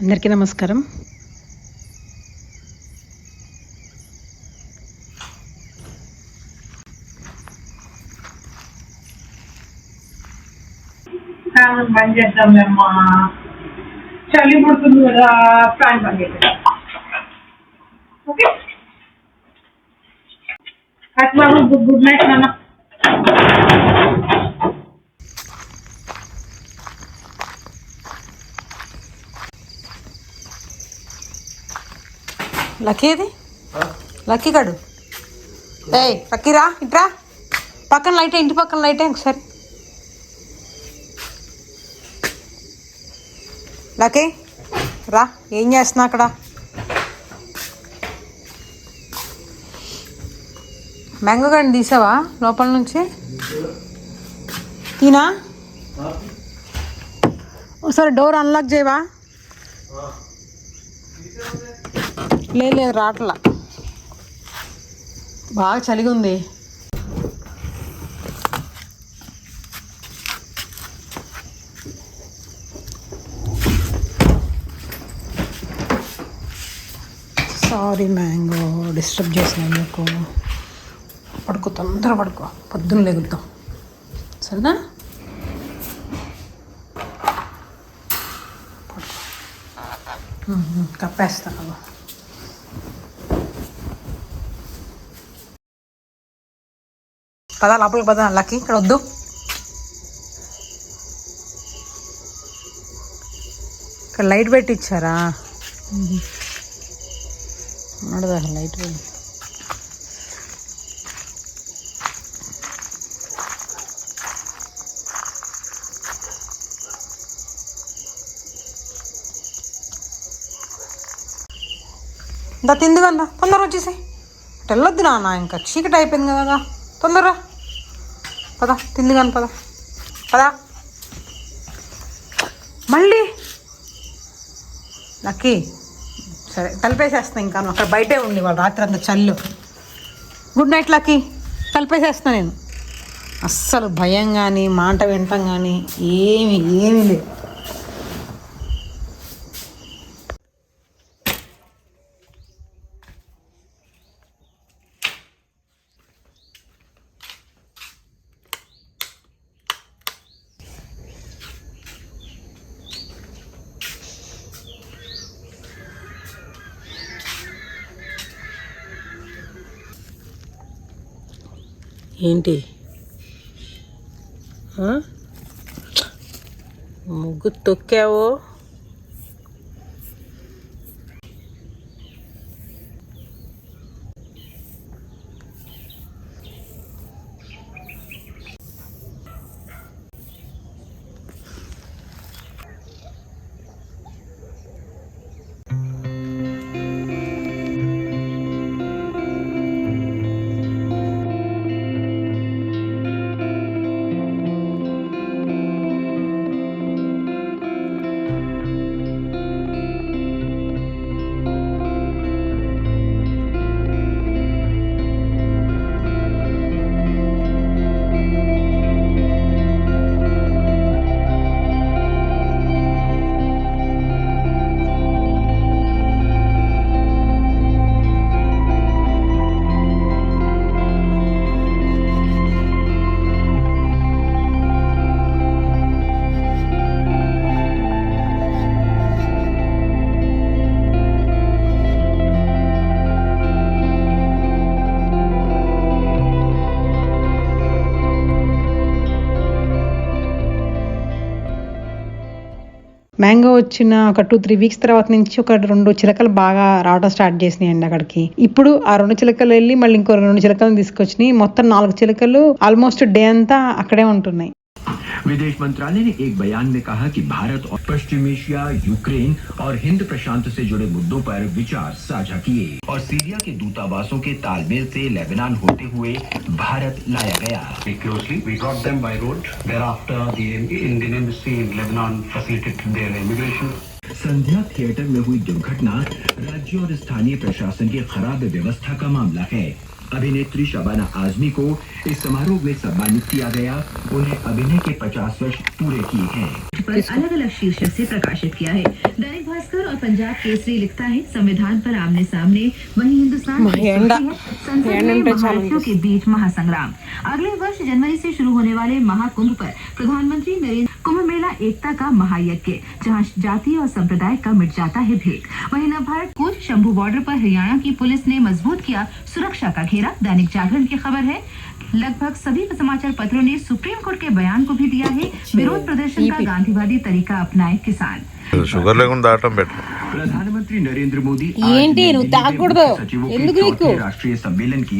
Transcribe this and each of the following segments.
అందరికీ నమస్కారం. ఫ్యాన్ బంద్ చేద్దాంలేమ్మా చలి పుడుతుంది కదా ఫ్యాన్ బంద్ చేద్దాం. ఓకే? అట్ గుడ్ గుడ్ నైట్ నాన్న. లక్కీ ఇది లక్కీ కాడు. ఏయ్ లక్కీ రా ఇట్రా. పక్కన లైట్ ఇంటి పక్కన లైట్ ఒకసారి. లక్కీ రా ఏం చేస్తున్నా అక్కడ? మ్యాంగో గడ్డి తీసావా లోపల నుంచి? తీనా ఒకసారి డోర్ అన్లాక్ చేయవా? లేదు లేదు రావట్లా బాగా చలిగా ఉంది. సారీ మ్యాంగో డిస్టర్బ్ చేసినందుకు పడుకో తొందర పడుకో. పొద్దున్న లేగుతాం సరేనా? కప్పేస్తాను పదా లోపలికి పదా లక్కీ ఇక్కడ వద్దు. ఇక్కడ లైట్ పెట్టి ఇచ్చారా నడదా లైట్ పెట్టి. దా తిందుగా తొందర వచ్చేసాయి. వెళ్ళొద్దు నాన్న ఇంకా చీకటి అయిపోయింది కదా తొందర పద తిందుగాను పద. పద. మళ్ళీ. లక్కీ. సరే తలిపేసేస్తా ఇంకా అక్కడ బయటే ఉండి వాళ్ళు రాత్రి అంత చల్లు. Good night lucky. తలపేసేస్తాను నేను. అస్సలు భయం కానీ మాట వింటాం కానీ ఏమి ఏమీ లేదు. ఏంటి? ముగ్గు తొక్కావో? మ్యాంగో వచ్చిన ఒక టూ త్రీ వీక్స్ తర్వాత నుంచి ఒక రెండు చిలకలు బాగా రావడం స్టార్ట్ చేసినాయండి అక్కడికి. ఇప్పుడు ఆ రెండు చిలకలు వెళ్ళి మళ్ళీ ఇంకో రెండు చిలకలు తీసుకొచ్చినాయి. మొత్తం నాలుగు చిలకలు ఆల్మోస్ట్ డే అంతా అక్కడే ఉంటున్నాయి. विदेश मंत्रालय ने एक बयान में कहा कि भारत और पश्चिम एशिया यूक्रेन और हिंद प्रशांत से जुड़े मुद्दों पर विचार साझा किए और सीरिया के दूतावासों के तालमेल से लेबनान होते हुए भारत लाया गया. संध्या थिएटर में हुई दुर्घटना राज्य और स्थानीय प्रशासन की खराब व्यवस्था का मामला है। अभिनेत्री शबाना आजमी को इस समारोह में सम्मानित किया गया। उन्हें अभिनय के 50 वर्ष पूरे किए हैं। अलग अलग शीर्षक से प्रकाशित किया है। दैनिक भास्कर और पंजाब केसरी लिखता है संविधान पर आमने सामने वहीं हिंदुस्तान है, संसद में महारथियों के बीच महासंग्राम। अगले वर्ष जनवरी से शुरू होने वाले महाकुंभ पर प्रधानमंत्री नरेंद्र कुंभ मेला एकता का महायज्ञ जहाँ जाति और संप्रदाय का मिट जाता है भेद। वहीं नवभारत कोच शंभू बॉर्डर पर हरियाणा की पुलिस ने मज़बूत किया सुरक्षा का घेरा। दैनिक जागरण की खबर है लगभग सभी समाचार पत्रों ने सुप्रीम कोर्ट के बयान को भी दिया है विरोध प्रदर्शन का गांधीवादी तरीका अपनाए किसान షుగర్ లేకుండా దాటం బెటర్ प्रधानमंत्री नरेंद्र मोदी ఏంటి आज नई నువ్వు दिल्ली में తాగకూడదు मुख्य सचिवों के ఎందుకు నీకు चौथे राष्ट्रीय सम्मेलन की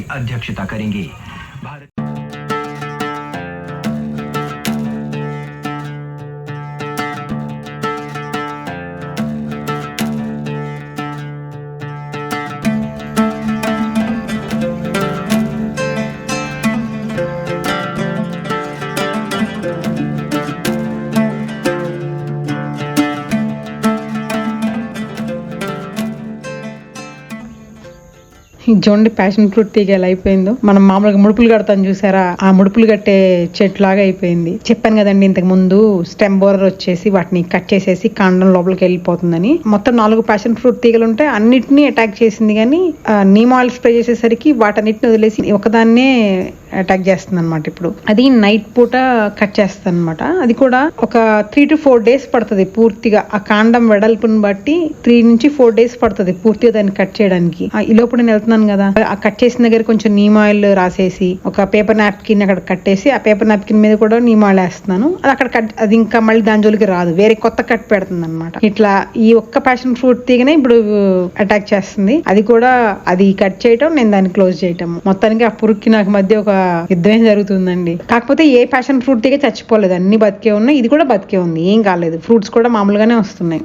చూడండి ప్యాషన్ ఫ్రూట్ తీగ ఎలా అయిపోయిందో. మనం మామూలుగా ముడుపులు కడతాం చూసారా? ఆ ముడుపులు కట్టే చెట్లాగా అయిపోయింది. చెప్పాను కదండి ఇంతకు ముందు స్టెమ్ బోరర్ వచ్చేసి వాటిని కట్ చేసేసి కాండం లోపలికి వెళ్ళిపోతుందని. మొత్తం నాలుగు ప్యాషన్ ఫ్రూట్ తీగలు ఉంటే అన్నిటినీ అటాక్ చేసింది కానీ నీమ్ ఆయిల్ స్ప్రే చేసేసరికి వాటన్నిటిని వదిలేసి ఒకదాన్నే అటాక్ చేస్తుంది అనమాట ఇప్పుడు. అది నైట్ పూట కట్ చేస్తుంది అనమాట అది కూడా ఒక త్రీ టు ఫోర్ డేస్ పడుతుంది పూర్తిగా. ఆ కాండం వెడల్పుని బట్టి త్రీ నుంచి ఫోర్ డేస్ పడుతుంది పూర్తిగా దాన్ని కట్ చేయడానికి. ఆ, ఈ లోపల నేను వెళ్తున్నాను కదా. ఆ కట్ చేసిన దగ్గర కొంచెం నీమ్ ఆయిల్ రాసేసి ఒక పేపర్ నాప్కిన్ అక్కడ కట్టేసి ఆ పేపర్ నాప్కిన్ మీద కూడా నీమ్ ఆయిల్ వేస్తున్నాను. అది అక్కడ కట్ అది ఇంకా మళ్ళీ దాని జోలికి రాదు. వేరే కొత్త కట్ పెడుతుంది అనమాట ఇట్లా ఈ ఒక్క ప్యాషన్ ఫ్రూట్ తీగనే ఇప్పుడు అటాక్ చేస్తుంది. అది కూడా అది కట్ చేయటం నేను దాన్ని క్లోజ్ చేయటం మొత్తానికి ఆ పురుక్కి నాకు మధ్య ఒక యుద్ధమే జరుగుతుందండి. కాకపోతే ఏ ప్యాషన్ ఫ్రూట్ దిగే చచ్చిపోలేదు. అన్ని బతికే ఉన్నాయి. ఇది కూడా బతికే ఉంది. ఏం కాలేదు. ఫ్రూట్స్ కూడా మామూలుగానే వస్తున్నాయి.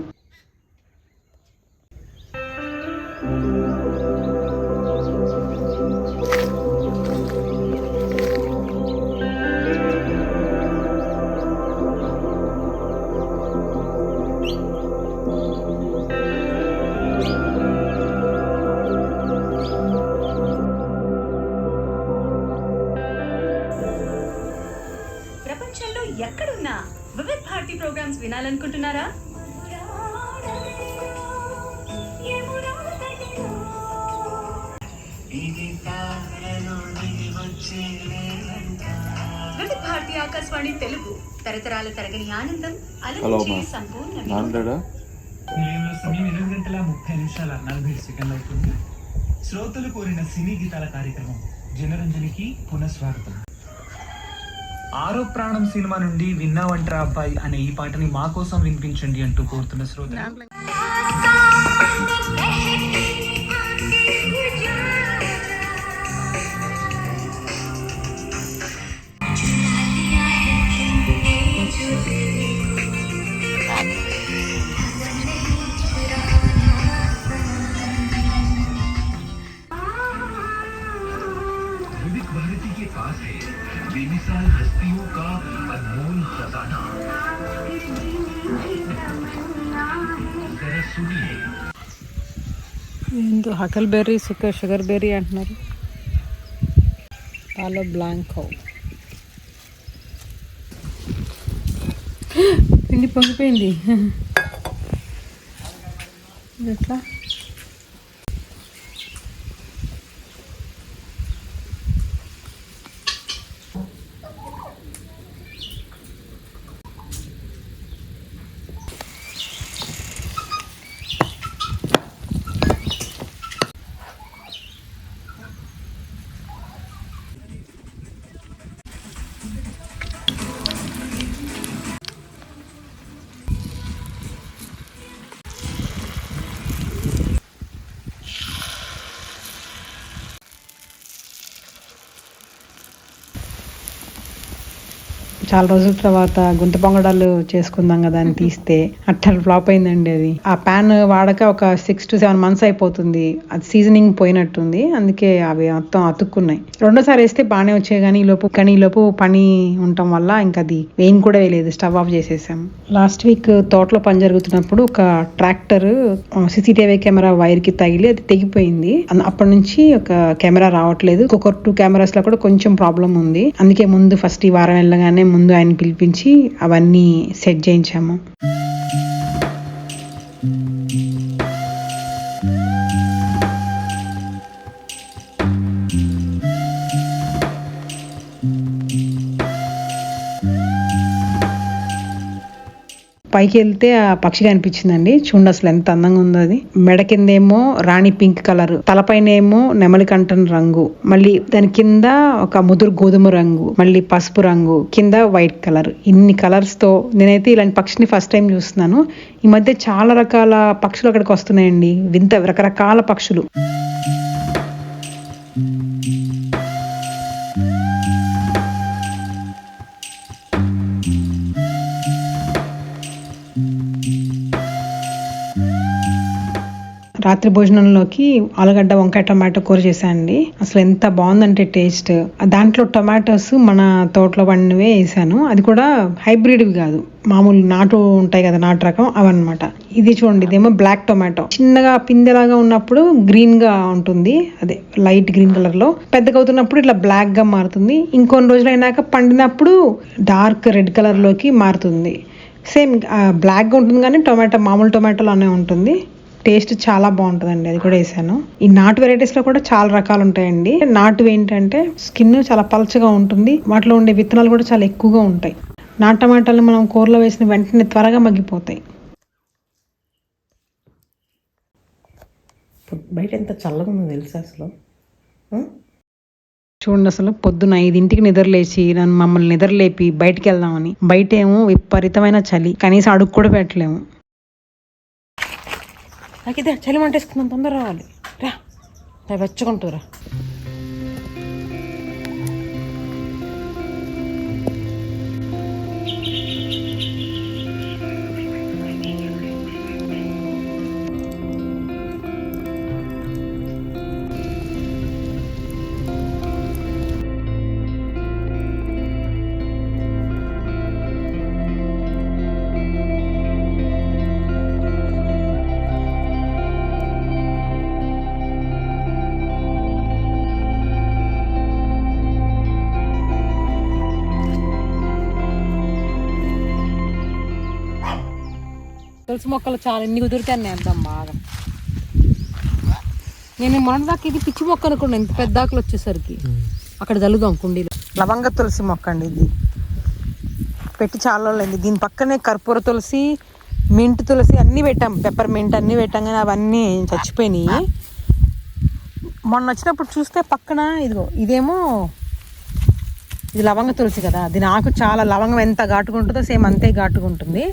వినాలనుకుంటున్నారా వివిధ్ భారతి ఆకాశవాణి తెలుగు. తరతరాల తరగని ఆనందం అలరించే సంపూర్ణ వినోదం. నిలయంలో సమయం ఎనిమిది గంటల ముప్పై నిమిషాల నలభై సెకండ్లు అవుతుంది. శ్రోతలు కోరిన సినీ గీతాల కార్యక్రమం. జనరంజనికి పునఃస్వాగతం. ఆరో ప్రాణం సినిమా నుండి విన్నావంటరా అబ్బాయి అనే ఈ పాటని మా కోసం వినిపించండి అంటూ కోరుతున్న శ్రోత विविध भारती के पास है बेमिसाल हस्तियों का अनमोल खजाना जरा सुनिए ఏందో huckleberry sugar sugar berry అంటున్నారు పాలో బ్లాంకో పిండి పొంగిపోయింది ఇది ఎట్లా చాలా రోజుల తర్వాత గుంత పొంగడాలు చేసుకుందాం కదా అని తీస్తే అట్టలు ఫ్లాప్ అయిందండి అది. ఆ ప్యాన్ వాడక ఒక సిక్స్ టు సెవెన్ మంత్స్ అయిపోతుంది. అది సీజనింగ్ పోయినట్టుంది. అందుకే అవి మొత్తం అతుక్కున్నాయి. రెండోసారి వేస్తే బాగానే వచ్చాయి కానీ ఈ లోపు కానీ ఈ లోపు పని ఉండటం వల్ల ఇంకా అది వేయిన్ కూడా వేయలేదు. స్టవ్ ఆఫ్ చేసేసాం. లాస్ట్ వీక్ తోటలో పని జరుగుతున్నప్పుడు ఒక ట్రాక్టర్ సీసీటీవీ కెమెరా వైర్కి తగిలి అది తెగిపోయింది. అప్పటి నుంచి ఒక కెమెరా రావట్లేదు. ఒక టూ కెమెరాస్లో కూడా కొంచెం ప్రాబ్లం ఉంది. అందుకే ముందు ఫస్ట్ ఈ వారం వెళ్ళగానే ముందు ఆయన పిలిపించి అవన్నీ సెట్ చేయించాము. పైకి వెళ్తే ఆ పక్షి కనిపించిందండి చూడండి అసలు ఎంత అందంగా ఉందో అది. మెడ కిందేమో రాణి పింక్ కలర్. తలపైన ఏమో నెమలి కంఠం రంగు. మళ్ళీ దాని కింద ఒక ముదురు గోధుమ రంగు. మళ్ళీ పసుపు రంగు. కింద వైట్ కలర్. ఇన్ని కలర్స్తో నేనైతే ఇలాంటి పక్షిని ఫస్ట్ టైం చూస్తున్నాను. ఈ మధ్య చాలా రకాల పక్షులు అక్కడికి వస్తున్నాయండి. వింత రకరకాల పక్షులు. రాత్రి భోజనంలోకి ఆలుగడ్డ వంకాయ టమాటో కూర చేశానండి. అసలు ఎంత బాగుందంటే టేస్ట్. దాంట్లో టొమాటోస్ మన తోటలో పండినవే వేసాను. అది కూడా హైబ్రిడ్వి కాదు. మామూలు నాటు ఉంటాయి కదా నాటు రకం అవన్నమాట. ఇది చూడండి ఇదేమో బ్లాక్ టొమాటో. చిన్నగా పిందెలాగా ఉన్నప్పుడు గ్రీన్గా ఉంటుంది. అదే లైట్ గ్రీన్ కలర్లో పెద్దగా అవుతున్నప్పుడు ఇట్లా బ్లాక్గా మారుతుంది. ఇంకొన్ని రోజులు అయినాక పండినప్పుడు డార్క్ రెడ్ కలర్లోకి మారుతుంది. సేమ్ బ్లాక్గా ఉంటుంది కానీ టొమాటో మామూలు టొమాటోలోనే ఉంటుంది. టేస్ట్ చాలా బాగుంటుందండి అది కూడా వేసాను. ఈ నాటు వెరైటీస్లో కూడా చాలా రకాలు ఉంటాయండి. నాటు ఏంటంటే స్కిన్ చాలా పలచగా ఉంటుంది వాటిలో ఉండే విత్తనాలు కూడా చాలా ఎక్కువగా ఉంటాయి. నాటు టమాటాలు మనం కూరలో వేసిన వెంటనే త్వరగా మగ్గిపోతాయి. బయట ఎంత చల్లగా ఉందో తెలుసా అసలు? చూడండి అసలు పొద్దున ఐదింటికి నిద్రలేచి నన్ను మమ్మల్ని నిద్రలేపి బయటికి వెళ్దామని. బయట ఏమో విపరీతమైన చలి కనీసం అడుగు కూడా పెట్టలేము. నాకు ఇదే చలి మంటేసుకుందాం తొందర రావాలి. రా రా వెచ్చకుంటురా తులసి మొక్కలు చాలా ఎన్ని కుదిరితే వేద్దాం బాగా. నేను మొన్నదాకా ఇది పిచ్చి మొక్క అనుకున్నాను ఇంత పెద్ద ఆకులు వచ్చేసరికి. అక్కడ చల్లుదాం కుండీలో. లవంగ తులసి మొక్క అండి ఇది. పెట్టి చాలా అయింది. దీని పక్కనే కర్పూర తులసి మింట్ తులసి అన్నీ పెట్టాం. పెప్పర్ మింట్ అన్నీ పెట్టాం కానీ అవన్నీ చచ్చిపోయినాయి. మొన్న వచ్చినప్పుడు చూస్తే పక్కన ఇదిగో ఇదేమో ఇది లవంగ తులసి కదా. దీని ఆకు చాలా లవంగం ఎంత ఘాటుగా ఉంటుందో సేమ్ అంతే ఘాటుగా ఉంటుంది.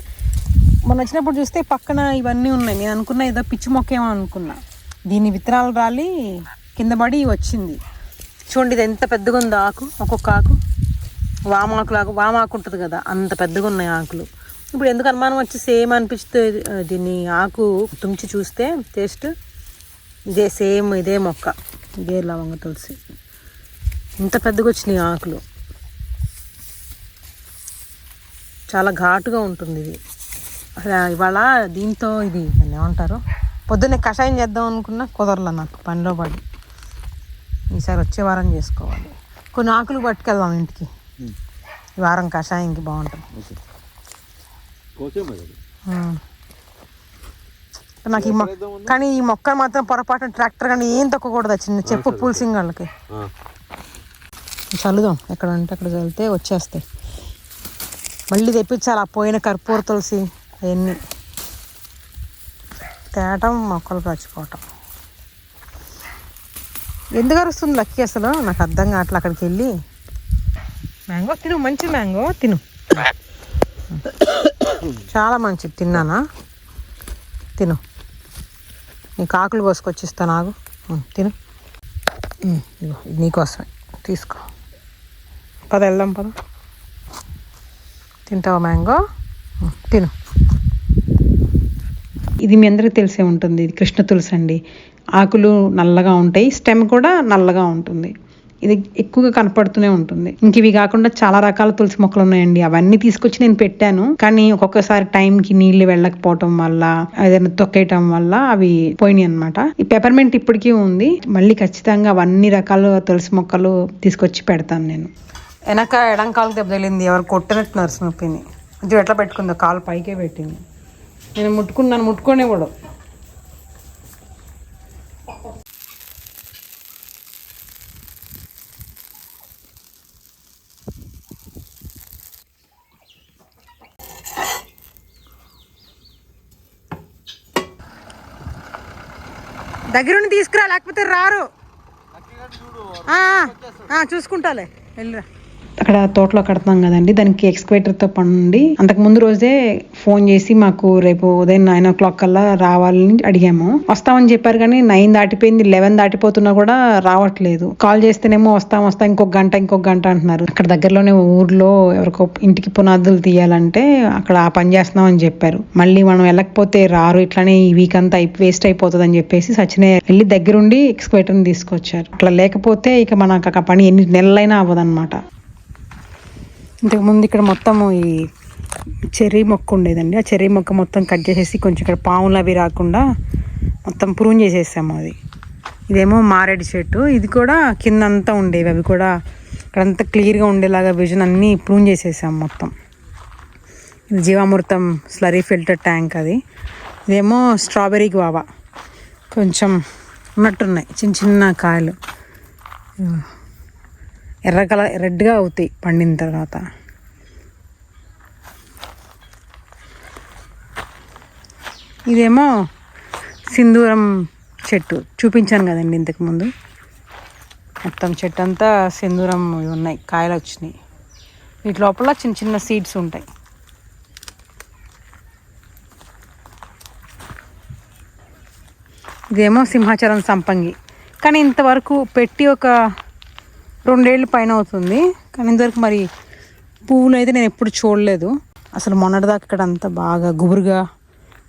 మొన్న వచ్చినప్పుడు చూస్తే పక్కన ఇవన్నీ ఉన్నాయి. నేను అనుకున్నా ఏదో పిచ్చి మొక్క ఏమో అనుకున్నా. దీని విత్తనాలు రాలి కింద పడి వచ్చింది. చూడండి ఇది ఎంత పెద్దగా ఉందో ఆకు ఒక్కొక్క ఆకు. వామాకులు ఆకు వామాకు ఉంటుంది కదా అంత పెద్దగా ఉన్నాయి ఆకులు. ఇప్పుడు ఎందుకు అనుమానం వచ్చి సేమ్ అనిపిస్తుంది దీన్ని ఆకు తుంచి చూస్తే టేస్ట్ ఇదే సేమ్ ఇదే మొక్క ఇదే లవంగ తులసి. ఇంత పెద్దగా వచ్చినాయి ఆకులు. చాలా ఘాటుగా ఉంటుంది ఇది. అసలు ఇవాళ దీంతో ఇది ఏమంటారు? పొద్దున్నే కషాయం చేద్దాం అనుకున్నా కుదరలా నాకు పనిలో పడి. ఈసారి వచ్చే వారం చేసుకోవాలి. కొన్ని ఆకులు పట్టుకెళ్దాం ఇంటికి. ఈ వారం కషాయంకి బాగుంటుంది. నాకు ఈ మొక్క కానీ ఈ మొక్క మాత్రం పొరపాటున ట్రాక్టర్ కానీ ఏం తొక్కకూడదు చిన్న చెప్పు పూల్సింగ్ వాళ్ళకి. చల్లుదాం ఎక్కడ అంటే అక్కడ చల్లితే వచ్చేస్తాయి. మళ్ళీ తెప్పించాలి ఆ పోయిన కర్పూర తులసి. అవన్నీ. తేటం మొక్కలు పచ్చిపోవటం ఎందుకు అరుస్తుంది లక్కీ అసలు? నాకు అర్థం కావట్లే అక్కడికి వెళ్ళి. మ్యాంగో తిను మంచి మ్యాంగో తిను. చాలా మంచిది తిన్నానా? తిను. నీకు ఆకులు కోసుకొచ్చి ఇస్తాను ఆగు తిను. ఇగో ఇది నీకోసమే తీసుకో. పద వెళ్దాం పద. తింటావా మ్యాంగో? తిను. ఇది మీ అందరికీ తెలిసే ఉంటుంది. ఇది కృష్ణ తులసి అండి. ఆకులు నల్లగా ఉంటాయి. స్టెమ్ కూడా నల్లగా ఉంటుంది. ఇది ఎక్కువగా కనపడుతూనే ఉంటుంది. ఇంక ఇవి కాకుండా చాలా రకాల తులసి మొక్కలు ఉన్నాయండి. అవన్నీ తీసుకొచ్చి నేను పెట్టాను. కానీ ఒక్కొక్కసారి టైంకి నీళ్ళు వెళ్ళకపోవటం వల్ల ఏదైనా తొక్కేయటం వల్ల అవి పోయినాయి అనమాట ఈ పెపర్మెంట్ ఇప్పటికీ ఉంది. మళ్ళీ ఖచ్చితంగా అవన్నీ రకాల తులసి మొక్కలు తీసుకొచ్చి పెడతాను నేను. వెనక ఎడం కాలు దెబ్బ తగిలింది. ఎవరు కొట్టినట్టు నర్సునొప్పిని ఇది ఎట్లా పెట్టుకుందో కాలు పైకే పెట్టింది. నేను ముట్టుకున్నాను ముట్టుకొని కూడా దగ్గరుండి తీసుకురా లేకపోతే రారు. చూసుకుంటాలే. వెళ్ళిరా. అక్కడ తోటలో కడతాం కదండి. దానికి ఎక్స్క్వేటర్తో పండి పని ఉండి అంతకు ముందు రోజే ఫోన్ చేసి మాకు రేపు ఉదయం నైన్ ఓ క్లాక్ కల్లా రావాలని అడిగాము. వస్తామని చెప్పారు కానీ నైన్ దాటిపోయింది లెవెన్ దాటిపోతున్నా కూడా రావట్లేదు. కాల్ చేస్తేనేమో వస్తాం వస్తాం ఇంకొక గంట ఇంకొక గంట అంటున్నారు. అక్కడ దగ్గరలోనే ఊర్లో ఎవరికో ఇంటికి పునాదులు తీయాలంటే అక్కడ ఆ పని చేస్తున్నాం అని చెప్పారు. మళ్ళీ మనం వెళ్ళకపోతే రారు ఇట్లానే ఈ వీక్ అంతా వేస్ట్ అయిపోతుంది అని చెప్పేసి సచినే వెళ్ళి దగ్గరుండి ఎక్స్క్వేటర్ని తీసుకొచ్చారు. అట్లా లేకపోతే ఇక మనకు ఆ పని ఎన్ని నెలలైనా అవ్వదన్నమాట. ఇంతకుముందు ఇక్కడ మొత్తం ఈ చెర్రీ మొక్క ఉండేదండి. ఆ చెర్రీ మొక్క మొత్తం కట్ చేసేసి కొంచెం ఇక్కడ పాములు అవి రాకుండా మొత్తం ప్రూన్ చేసేసాము అది. ఇదేమో మారేడు చెట్టు. ఇది కూడా కింద అంతా ఉండేవి. అవి కూడా ఇక్కడంతా క్లియర్గా ఉండేలాగా విజన్ అన్నీ ప్రూన్ చేసేసాం మొత్తం. ఇది జీవామృతం స్లరీ ఫిల్టర్ ట్యాంక్ అది. ఇదేమో స్ట్రాబెర్రీ గువావా. కొంచెం ఉన్నట్టున్నాయి. చిన్న చిన్న కాయలు. ఎర్ర కలర్ రెడ్గా అవుతాయి పండిన తర్వాత. ఇదేమో సింధూరం చెట్టు. చూపించాను కదండి ఇంతకుముందు మొత్తం చెట్టు అంతా సింధూరం ఉన్నాయి కాయలు వచ్చినాయి. వీటి లోపల చిన్న చిన్న సీడ్స్ ఉంటాయి. ఇదేమో సింహాచలం సంపంగి. కానీ ఇంతవరకు పెట్టి ఒక రెండేళ్ళు పైన అవుతుంది. కానీ ఇంతవరకు మరి పువ్వులు అయితే నేను ఎప్పుడు చూడలేదు. అసలు మొన్నటిదాకా ఇక్కడ అంతా బాగా గుబురుగా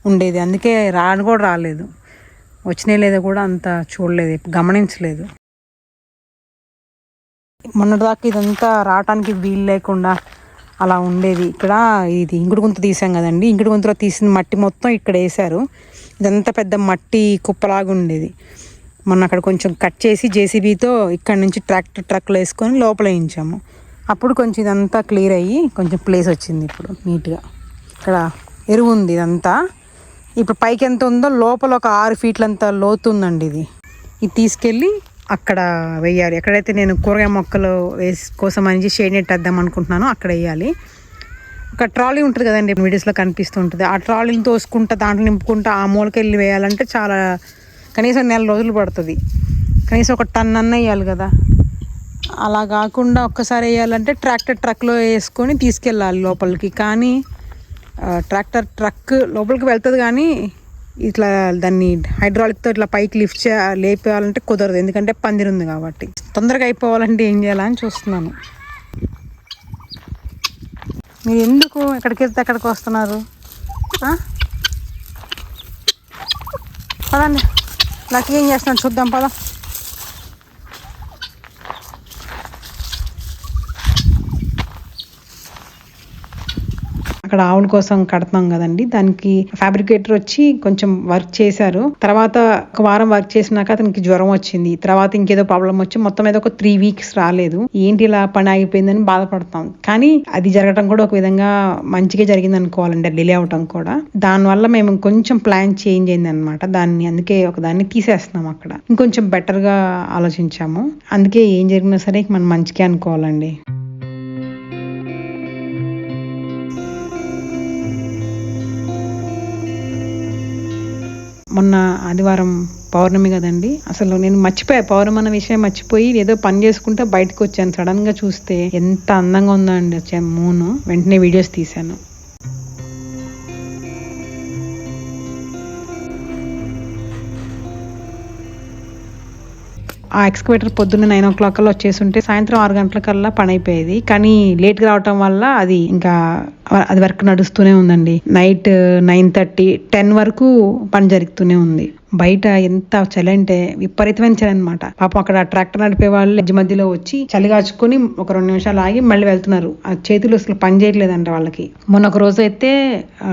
ఉండేది. అందుకే రాను కూడా రాలేదు. వచ్చినాయి లేదో కూడా అంత చూడలేదు. గమనించలేదు. మొన్నటిదాకా ఇదంతా రావటానికి వీలు లేకుండా అలా ఉండేది. ఇక్కడ ఇది ఇంకుడు గుంత తీసాం కదండి. ఇంకుడు గుంతలో తీసిన మట్టి మొత్తం ఇక్కడ వేశారు. ఇదంతా పెద్ద మట్టి కుప్పలాగా ఉండేది. మొన్న అక్కడ కొంచెం కట్ చేసి జేసీబీతో ఇక్కడ నుంచి ట్రాక్టర్ ట్రక్లో వేసుకొని లోపల వేయించాము. అప్పుడు కొంచెం ఇదంతా క్లియర్ అయ్యి కొంచెం ప్లేస్ వచ్చింది ఇప్పుడు నీట్గా. ఇక్కడ ఎరువు ఉంది ఇదంతా. ఇప్పుడు పైకి ఎంత ఉందో లోపల ఒక ఆరు ఫీట్లంత లోతు ఉందండి ఇది. ఇది తీసుకెళ్ళి అక్కడ వేయాలి. ఎక్కడైతే నేను కూరగాయ మొక్కలు వేసి కోసం అని షేడ్ నెట్ వేద్దాం అనుకుంటున్నానో అక్కడ వేయాలి. ఒక ట్రాలీ ఉంటుంది కదండి వీడియోస్లో కనిపిస్తూ ఉంటుంది. ఆ ట్రాలీని తోసుకుంటా దాంట్లో నింపుకుంటా ఆ మూలకి వెళ్ళి వేయాలంటే చాలా కనీసం నెల రోజులు పడుతుంది. కనీసం ఒక టన్ అన్న వేయాలి కదా. అలా కాకుండా ఒక్కసారి వేయాలంటే ట్రాక్టర్ ట్రక్లో వేసుకొని తీసుకెళ్ళాలి లోపలికి. కానీ ట్రాక్టర్ ట్రక్ లోపలికి వెళ్తుంది కానీ ఇట్లా దాన్ని హైడ్రాలిక్తో ఇట్లా పైకి లిఫ్ట్ చే లేపేయాలంటే కుదరదు. ఎందుకంటే పందిరి ఉంది కాబట్టి. తొందరగా అయిపోవాలంటే ఏం చేయాలని చూస్తున్నాను. మీరు ఎందుకు ఎక్కడికి వెళ్తే ఎక్కడికి వస్తున్నారు? పదండి. లక్కీ ఏం చేస్తున్నాడు చూద్దాం పద. అక్కడ ఆవుల కోసం కడతాం కదండి. దానికి ఫ్యాబ్రికేటర్ వచ్చి కొంచెం వర్క్ చేశారు. తర్వాత ఒక వారం వర్క్ చేసినాక అతనికి జ్వరం వచ్చింది. తర్వాత ఇంకేదో ప్రాబ్లం వచ్చి మొత్తం మీద ఒక త్రీ వీక్స్ రాలేదు. ఏంటి ఇలా పని ఆగిపోయిందని బాధపడతాం. కానీ అది జరగడం కూడా ఒక విధంగా మంచిగా జరిగింది అనుకోవాలండి. డిలే అవటం కూడా. దానివల్ల మేము కొంచెం ప్లాన్ చేంజ్ అయింది అనమాట దాన్ని అందుకే ఒక దాన్ని తీసేస్తున్నాం అక్కడ. ఇంకొంచెం బెటర్గా ఆలోచించాము. అందుకే ఏం జరిగినా సరే మనం మంచిగా అనుకోవాలండి. మొన్న ఆదివారం పౌర్ణమి కదండి. అసలు నేను మర్చిపోయా పౌర్ణమి అన్న విషయం మర్చిపోయి ఏదో పని చేసుకుంటే బయటకు వచ్చాను. సడన్గా చూస్తే ఎంత అందంగా ఉందండి వచ్చే మూను వెంటనే వీడియోస్ తీశాను. ఆ ఎక్స్కవేటర్ పొద్దున్న నైన్ ఓ క్లాక్ కల్లా వచ్చేసి ఉంటే సాయంత్రం ఆరు గంటల కల్లా పని అయిపోయేది. కానీ లేట్గా రావటం వల్ల అది ఇంకా అది వర్క్ నడుస్తూనే ఉందండి. నైట్ నైన్ థర్టీ టెన్ వరకు పని జరుగుతూనే ఉంది. బయట ఎంత చలి అంటే విపరీతమైన చలి అనమాట పాపం అక్కడ ట్రాక్టర్ నడిపే వాళ్ళు మధ్య మధ్యలో వచ్చి చలిగాచుకొని ఒక రెండు నిమిషాలు ఆగి మళ్ళీ వెళ్తున్నారు. ఆ చేతులు అసలు పని చేయట్లేదంట వాళ్ళకి. మొన్న ఒక రోజు అయితే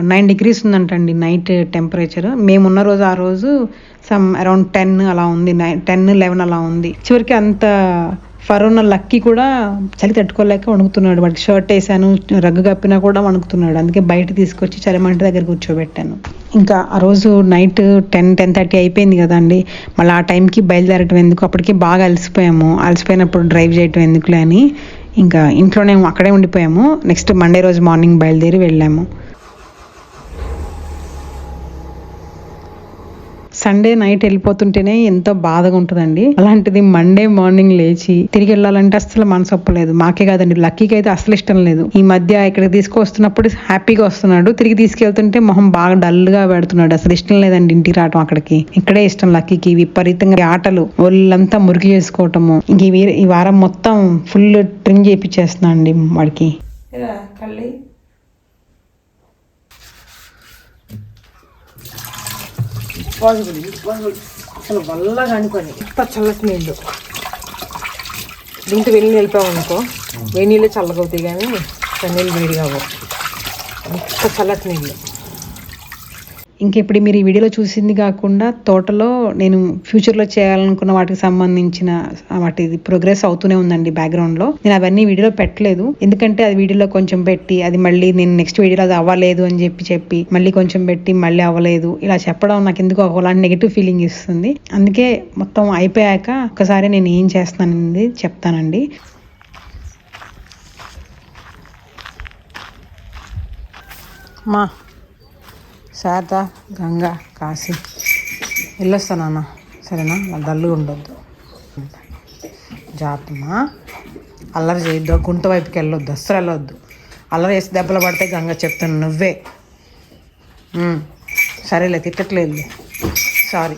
నైన్ డిగ్రీస్ ఉందంటండి నైట్ టెంపరేచర్. మేమున్న రోజు ఆ రోజు సమ్ అరౌండ్ టెన్ అలా ఉంది. నైన్ టెన్ లెవెన్ అలా ఉంది. చివరికి అంత ఫరోనా లక్కీ కూడా చలి తట్టుకోలేక వణుకుతున్నాడు. వాడికి షర్ట్ వేసాను రగ్గు కప్పినా కూడా వణుకుతున్నాడు. అందుకే బయట తీసుకొచ్చి చలిమంట దగ్గర కూర్చోబెట్టాను. ఇంకా ఆ రోజు నైట్ టెన్ టెన్ థర్టీ అయిపోయింది కదండి. మళ్ళీ ఆ టైంకి బయలుదేరటం ఎందుకు? అప్పటికి బాగా అలసిపోయాము. అలసిపోయినప్పుడు డ్రైవ్ చేయటం ఎందుకులే అని ఇంకా ఇంట్లోనే అక్కడే ఉండిపోయాము. నెక్స్ట్ మండే రోజు మార్నింగ్ బయలుదేరి వెళ్ళాము. సండే నైట్ వెళ్ళిపోతుంటేనే ఎంతో బాధగా ఉంటుందండి. అలాంటిది మండే మార్నింగ్ లేచి తిరిగి వెళ్ళాలంటే అసలు మనసు ఒప్పలేదు మాకే కాదండి లక్కీకి అయితే అసలు ఇష్టం లేదు. ఈ మధ్య ఇక్కడ తీసుకొస్తున్నప్పుడు హ్యాపీగా వస్తున్నాడు. తిరిగి తీసుకెళ్తుంటే మొహం బాగా డల్గా పెడుతున్నాడు. అసలు ఇష్టం లేదండి ఇంటికి రావటం అక్కడికి. ఇక్కడే ఇష్టం లక్కీకి విపరీతంగా ఆటలు ఒళ్ళంతా మురికి చేసుకోవటము. ఇంక ఈ వీ- ఈ వారం మొత్తం ఫుల్ ట్రిమ్ చేయించేస్తున్నా అండి వాడికి. కళ్ళి పాజిబుల్ పాజిబుల్ అసలు వల్లగా అనుకోని. ఇంత చల్లటి నీళ్ళు. దీంట్లో వెళ్ళి నిలిపావు అనుకో. వేడి నీళ్ళే చల్లగవుతాయి కానీ నీళ్ళు వేడిగా ఇంత చల్లటి నీళ్ళు. ఇంకా ఇప్పుడు మీరు ఈ వీడియోలో చూసింది కాకుండా తోటలో నేను ఫ్యూచర్లో చేయాలనుకున్న వాటికి సంబంధించిన వాటి ప్రోగ్రెస్ అవుతూనే ఉందండి బ్యాక్గ్రౌండ్లో నేను అవన్నీ వీడియోలో పెట్టలేదు. ఎందుకంటే అది వీడియోలో కొంచెం పెట్టి అది మళ్ళీ నేను నెక్స్ట్ వీడియోలో అది అవ్వలేదు అని చెప్పి చెప్పి మళ్ళీ కొంచెం పెట్టి మళ్ళీ అవ్వలేదు. ఇలా చెప్పడం నాకు ఎందుకు ఒకలాంటి నెగిటివ్ ఫీలింగ్ ఇస్తుంది. అందుకే మొత్తం అయిపోయాక ఒకసారి నేను ఏం చేస్తానని చెప్తానండి. మా శారద గంగ కాశీ. వెళ్ళొస్తానన్న సరేనా? నా డల్లుగా ఉండొద్దు. జాతమా? అల్లరి చేయొద్దు. గుంట వైపుకి వెళ్ళొద్దు. అస్సలు వెళ్ళొద్దు. అల్లరి వేసి దెబ్బలు పడితే గంగ చెప్తాను నువ్వే. సరేలే తిట్టట్లేదు. సారీ